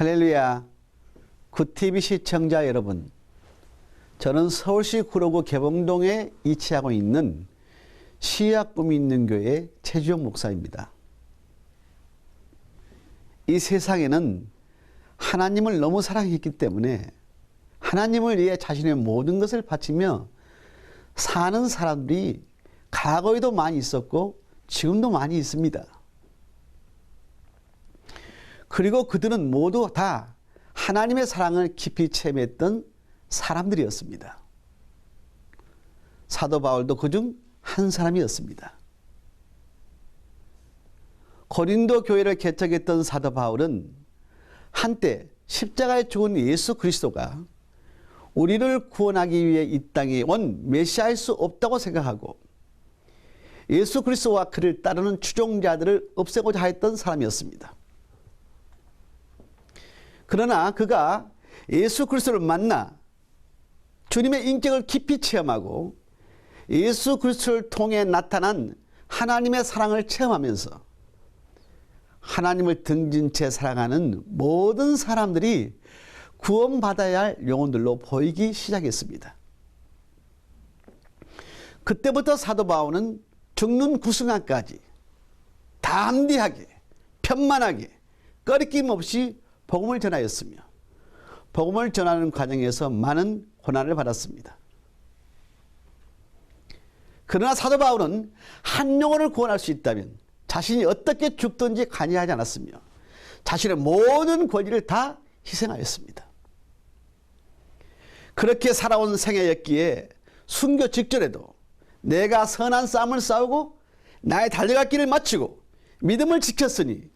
할렐루야. 구TV 시청자 여러분. 저는 서울시 구로구 개봉동에 위치하고 있는 시약 꿈이 있는 교회 최주영 목사입니다. 이 세상에는 하나님을 너무 사랑했기 때문에 하나님을 위해 자신의 모든 것을 바치며 사는 사람들이 과거에도 많이 있었고 지금도 많이 있습니다. 그리고 그들은 모두 다 하나님의 사랑을 깊이 체험했던 사람들이었습니다. 사도 바울도 그중 한 사람이었습니다. 고린도 교회를 개척했던 사도 바울은 한때 십자가에 죽은 예수 그리스도가 우리를 구원하기 위해 이 땅에 온 메시아일 수 없다고 생각하고 예수 그리스도와 그를 따르는 추종자들을 없애고자 했던 사람이었습니다. 그러나 그가 예수 그리스도를 만나 주님의 인격을 깊이 체험하고 예수 그리스도를 통해 나타난 하나님의 사랑을 체험하면서 하나님을 등진 채 사랑하는 모든 사람들이 구원받아야 할 영혼들로 보이기 시작했습니다. 그때부터 사도 바울은 죽는 구승함까지 담대하게 편만하게 꺼리낌 없이 복음을 전하였으며 복음을 전하는 과정에서 많은 고난을 받았습니다. 그러나 사도 바울은 한 영혼을 구원할 수 있다면 자신이 어떻게 죽든지 관여하지 않았으며 자신의 모든 권리를 다 희생하였습니다. 그렇게 살아온 생애였기에 순교 직전에도 내가 선한 싸움을 싸우고 나의 달려갈 길을 마치고 믿음을 지켰으니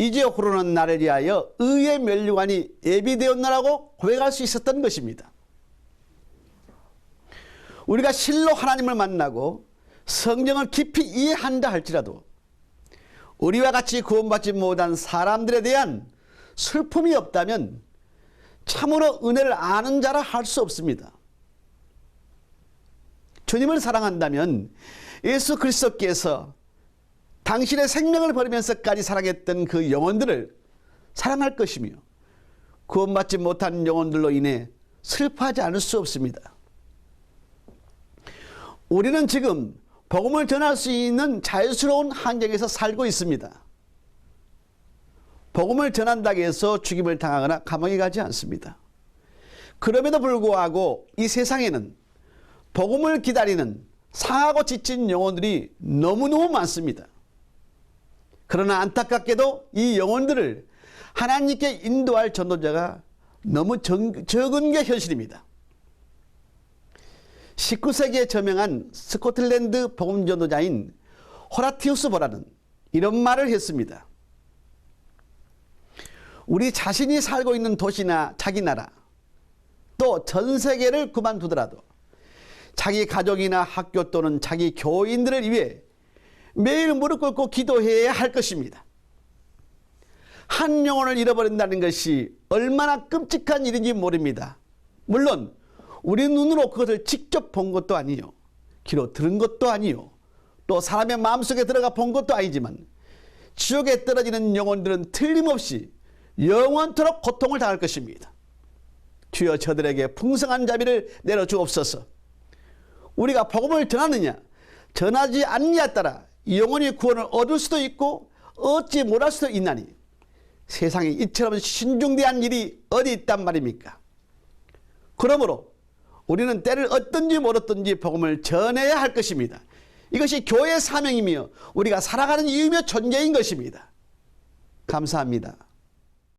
이제 호로는 나를 위하여 의의 멸류관이 예비되었나라고 고백할 수 있었던 것입니다. 우리가 실로 하나님을 만나고 성경을 깊이 이해한다 할지라도 우리와 같이 구원받지 못한 사람들에 대한 슬픔이 없다면 참으로 은혜를 아는 자라 할 수 없습니다. 주님을 사랑한다면 예수 그리스도께서 당신의 생명을 버리면서까지 사랑했던 그 영혼들을 사랑할 것이며 구원받지 못한 영혼들로 인해 슬퍼하지 않을 수 없습니다. 우리는 지금 복음을 전할 수 있는 자유스러운 환경에서 살고 있습니다. 복음을 전한다고 해서 죽임을 당하거나 감옥에 가지 않습니다. 그럼에도 불구하고 이 세상에는 복음을 기다리는 상하고 지친 영혼들이 너무너무 많습니다. 그러나 안타깝게도 이 영혼들을 하나님께 인도할 전도자가 너무 적, 적은 게 현실입니다. 19세기에 저명한 스코틀랜드 복음 전도자인 호라티우스 보라는 이런 말을 했습니다. 우리 자신이 살고 있는 도시나 자기 나라 또 전 세계를 그만두더라도 자기 가족이나 학교 또는 자기 교인들을 위해 매일 무릎 꿇고 기도해야 할 것입니다. 한 영혼을 잃어버린다는 것이 얼마나 끔찍한 일인지 모릅니다. 물론 우리 눈으로 그것을 직접 본 것도 아니요. 귀로 들은 것도 아니요. 또 사람의 마음속에 들어가 본 것도 아니지만 지옥에 떨어지는 영혼들은 틀림없이 영원토록 고통을 당할 것입니다. 주여 저들에게 풍성한 자비를 내려 주옵소서. 우리가 복음을 전하느냐 전하지 않느냐에 따라 영혼의 구원을 얻을 수도 있고 얻지 못할 수도 있나니 세상에 이처럼 신중대한 일이 어디 있단 말입니까? 그러므로 우리는 때를 얻든지 모르든지 복음을 전해야 할 것입니다. 이것이 교회의 사명이며 우리가 살아가는 이유며 존재인 것입니다. 감사합니다.